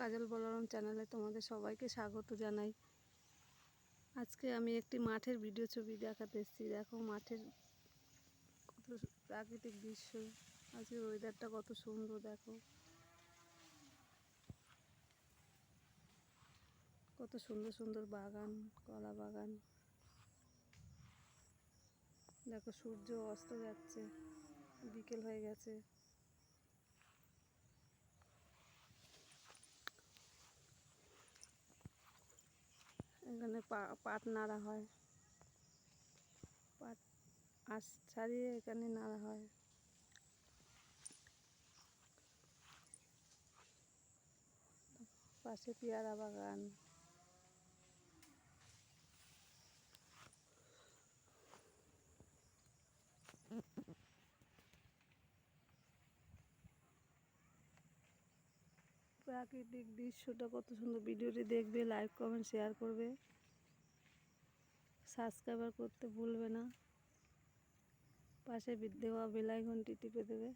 কাজল বলরাম চ্যানেলে তোমাদের সবাইকে স্বাগত জানাই। আজকে আমি একটি মাঠের ভিডিও ছবি দেখাতে এসেছি। দেখো মাঠের কত প্রাকৃতিক দৃশ্য। আজকে ওয়েদারটা কত সুন্দর, দেখো। কত সুন্দর সুন্দর বাগান, কলা বাগান। দেখো সূর্য অস্ত যাচ্ছে, বিকেল হয়ে গেছে। পাট নাড়া হয়। পাট আঁশ ছাড়িয়ে এখানে নাড়া হয়। পাশে পেয়ারা বাগান। প্রাকৃতিক দৃশ্যটা কত সুন্দর। ভিডিওটি দেখবে লাইক কমেন্ট শেয়ার করবে। সাবস্ক্রাইবার করতে ভুলবে না। পাশে দেওয়া বেলাইকনটি টিপে দেবে।